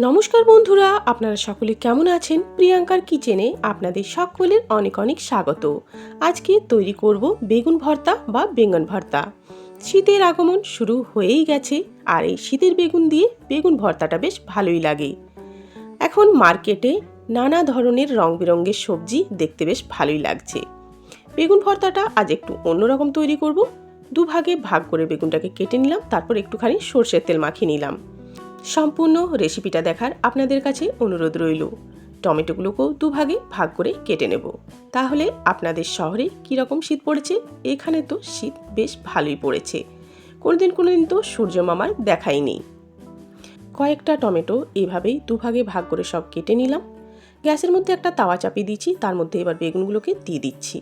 নমস্কার বন্ধুরা, আপনারা সকলে কেমন আছেন? প্রিয়াঙ্কার কিচেনে আপনাদের সকলের অনেক অনেক স্বাগত। আজকে তৈরি করব বেগুন ভর্তা বা বেঙ্গন ভর্তা। শীতের আগমন শুরু হয়েই গেছে আর এই শীতের বেগুন দিয়ে বেগুন ভর্তাটা বেশ ভালোই লাগে। এখন মার্কেটে নানা ধরনের রং বেরঙের সবজি দেখতে বেশ ভালোই লাগছে। বেগুন ভর্তাটা আজ একটু অন্যরকম তৈরি করব। দুভাগে ভাগ করে বেগুনটাকে কেটে নিলাম, তারপর একটুখানি সর্ষের তেল মাখিয়ে নিলাম। সম্পূর্ণ রেসিপিটা দেখার আপনাদের কাছে অনুরোধ রইল। টমেটোগুলোকেও দুভাগে ভাগ করে কেটে নেব। তাহলে আপনাদের শহরে কীরকম শীত পড়েছে? এখানে তো শীত বেশ ভালোই পড়েছে। কোনোদিন কোনোদিন তো সূর্য মামার দেখাই নেই। কয়েকটা টমেটো এভাবেই দুভাগে ভাগ করে সব কেটে নিলাম। গ্যাসের মধ্যে একটা তাওয়া চাপিয়ে দিচ্ছি তার মধ্যে এবার বেগুনগুলোকে দিয়ে দিচ্ছি।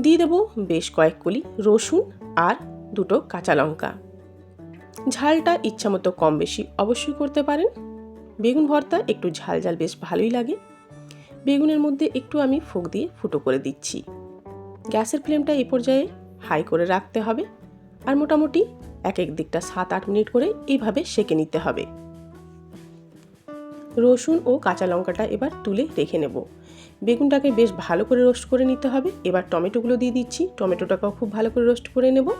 দিয়ে দেবো বেশ কয়েক কলি রসুন আর দুটো কাঁচা লঙ্কা। ঝালটা ইচ্ছামতো কম বেশি অবশ্যই করতে পারেন। বেগুন ভর্তা একটু ঝাল ঝাল বেশ ভালোই লাগে। বেগুনের মধ্যে একটু আমি ফুক দিয়ে ফুটো করে দিচ্ছি। গ্যাসের ফ্লেমটা এই পর্যায়ে হাই করে রাখতে হবে আর মোটামুটি এক এক দিকটা সাত আট মিনিট করে এইভাবে সেকে নিতে হবে। রসুন ও কাঁচা লঙ্কাটা এবার তুলে রেখে নেব। বেগুনটাকে বেশ ভালো করে রোস্ট করে নিতে হবে। এবার টমেটোগুলো দিয়ে দিচ্ছি। টমেটোটাকেও খুব ভালো করে রোস্ট করে নেব।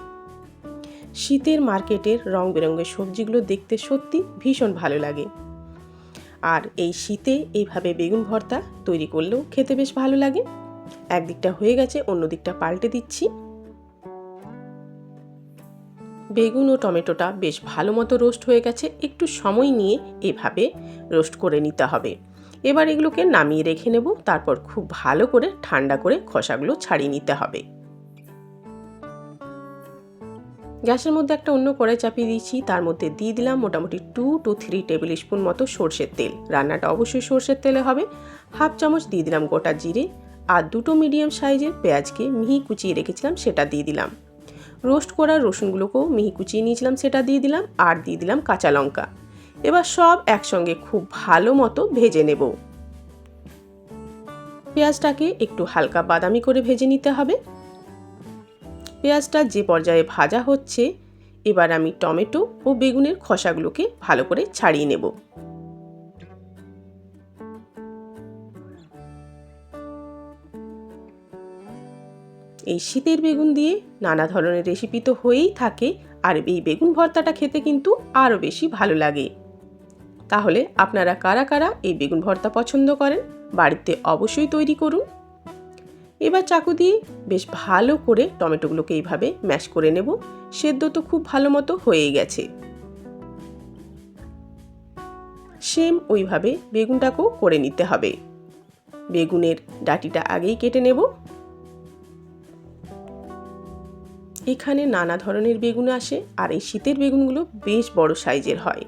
শীতের মার্কেটের রং বেরঙের সবজিগুলো দেখতে সত্যি ভীষণ ভালো লাগে। আর এই শীতে এইভাবে বেগুন ভর্তা তৈরি করলেও খেতে বেশ ভালো লাগে। একদিকটা হয়ে গেছে অন্য দিকটা পাল্টে দিচ্ছি। বেগুন ও টমেটোটা বেশ ভালো মতো রোস্ট হয়ে গেছে, একটু সময় নিয়ে এভাবে রোস্ট করে নিতে হবে। এবার এগুলোকে নামিয়ে রেখে নেব, তারপর খুব ভালো করে ঠান্ডা করে খোসাগুলো ছাড়িয়ে নিতে হবে। গ্যাসের মধ্যে একটা অন্য কড়াই চাপিয়ে দিয়েছি, তার মধ্যে দিয়ে দিলাম মোটামুটি two two three tablespoon মতো সর্ষের তেল। রান্নাটা অবশ্যই সর্ষের তেলে হবে। হাফ চামচ দিয়ে দিলাম গোটা জিরে আর দুটো মিডিয়াম সাইজের পেঁয়াজকে মিহি কুচিয়ে রেখেছিলাম, সেটা দিয়ে দিলাম। রোস্ট করা রসুনগুলোকেও মিহি কুচিয়ে নিয়েছিলাম, সেটা দিয়ে দিলাম আর দিয়ে দিলাম কাঁচা লঙ্কা। এবার সব একসঙ্গে খুব ভালো মতো ভেজে নেব। পেঁয়াজটাকে একটু হালকা বাদামি করে ভেজে নিতে হবে। পেঁয়াজটা যে পর্যায়ে ভাজা হচ্ছে, এবার আমি টমেটো ও বেগুনের খসাগুলোকে ভালো করে ছাড়িয়ে নেব। এই শীতের বেগুন দিয়ে নানা ধরনের রেসিপি তো হয়েই থাকে, আর এই বেগুন ভর্তাটা খেতে কিন্তু আরও বেশি ভালো লাগে। তাহলে আপনারা কারা কারা এই বেগুন ভর্তা পছন্দ করেন, বাড়িতে অবশ্যই তৈরি করুন। এবার চাকু দিয়ে বেশ ভালো করে টমেটোগুলোকে এইভাবে ম্যাশ করে নেব। সেদ্ধ তো খুব ভালো মতো হয়েই গেছে। সেম ওইভাবে বেগুনটাকেও করে নিতে হবে। বেগুনের ডাটিটা আগেই কেটে নেব। এখানে নানা ধরনের বেগুন আসে আর এই শীতের বেগুনগুলো বেশ বড় সাইজের হয়।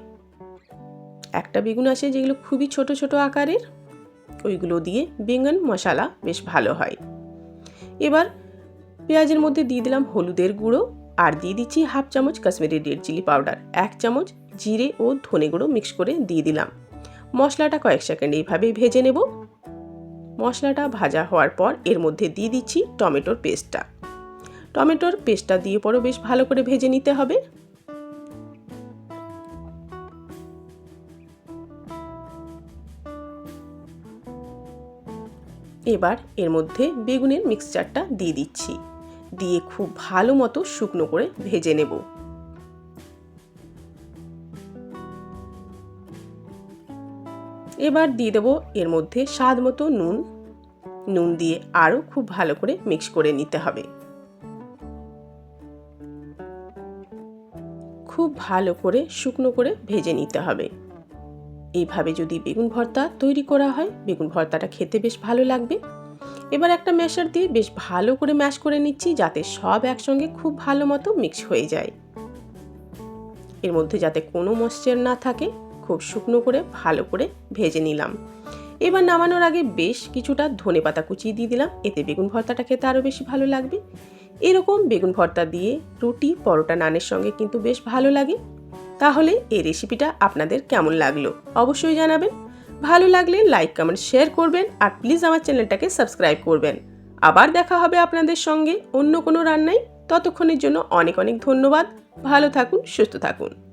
একটা বেগুন আসে যেগুলো খুবই ছোট ছোট আকারের, ওইগুলো দিয়ে বেঙ্গন মশলা বেশ ভালো হয়। এবার পেঁয়াজের মধ্যে দিয়ে দিলাম হলুদের গুঁড়ো আর দিয়ে দিচ্ছি হাফ চামচ কাশ্মীরি রেড চিলি পাউডার, এক চামচ জিরে ও ধনে গুঁড়ো মিক্স করে দিয়ে দিলাম। মশলাটা কয়েক সেকেন্ড এইভাবেই ভেজে নেব। মশলাটা ভাজা হওয়ার পর এর মধ্যে দিয়ে দিচ্ছি টমেটোর পেস্টটা। টমেটোর পেস্টটা দিয়ে পরও বেশ ভালো করে ভেজে নিতে হবে। এবার এর মধ্যে বেগুনের মিক্সচারটা দিয়ে দিচ্ছি। দিয়ে খুব ভালো মতো শুকনো করে ভেজে নেব। এবার দিয়ে দেবো এর মধ্যে স্বাদ মতো নুন। নুন দিয়ে আরও খুব ভালো করে মিক্স করে নিতে হবে। খুব ভালো করে শুকনো করে ভেজে নিতে হবে। এইভাবে যদি বেগুন ভর্তা তৈরি করা হয়, বেগুন ভর্তাটা খেতে বেশ ভালো লাগবে। এবার একটা ম্যাশার দিয়ে বেশ ভালো করে ম্যাশ করে নিচ্ছি, যাতে সব একসঙ্গে খুব ভালো মতো মিক্স হয়ে যায়। এর মধ্যে যাতে কোনো মশ্চার না থাকে, খুব শুকনো করে ভালো করে ভেজে নিলাম। এবার নামানোর আগে বেশ কিছুটা ধনে পাতা কুচিয়ে দিয়ে দিলাম, এতে বেগুন ভর্তাটা খেতে আরও বেশি ভালো লাগবে। এরকম বেগুন ভর্তা দিয়ে রুটি, পরোটা, নানের সঙ্গে কিন্তু বেশ ভালো লাগে। তাহলে এই রেসিপিটা আপনাদের কেমন লাগল? অবশ্যই জানাবেন। ভালো লাগলে লাইক কমেন্ট শেয়ার করবেন আর প্লিজ আমার চ্যানেলটাকে সাবস্ক্রাইব করবেন। আবার দেখা হবে আপনাদের সঙ্গে অন্য কোনো রান্নায়। ততক্ষণের জন্য অনেক অনেক ধন্যবাদ। ভালো থাকুন, সুস্থ থাকুন।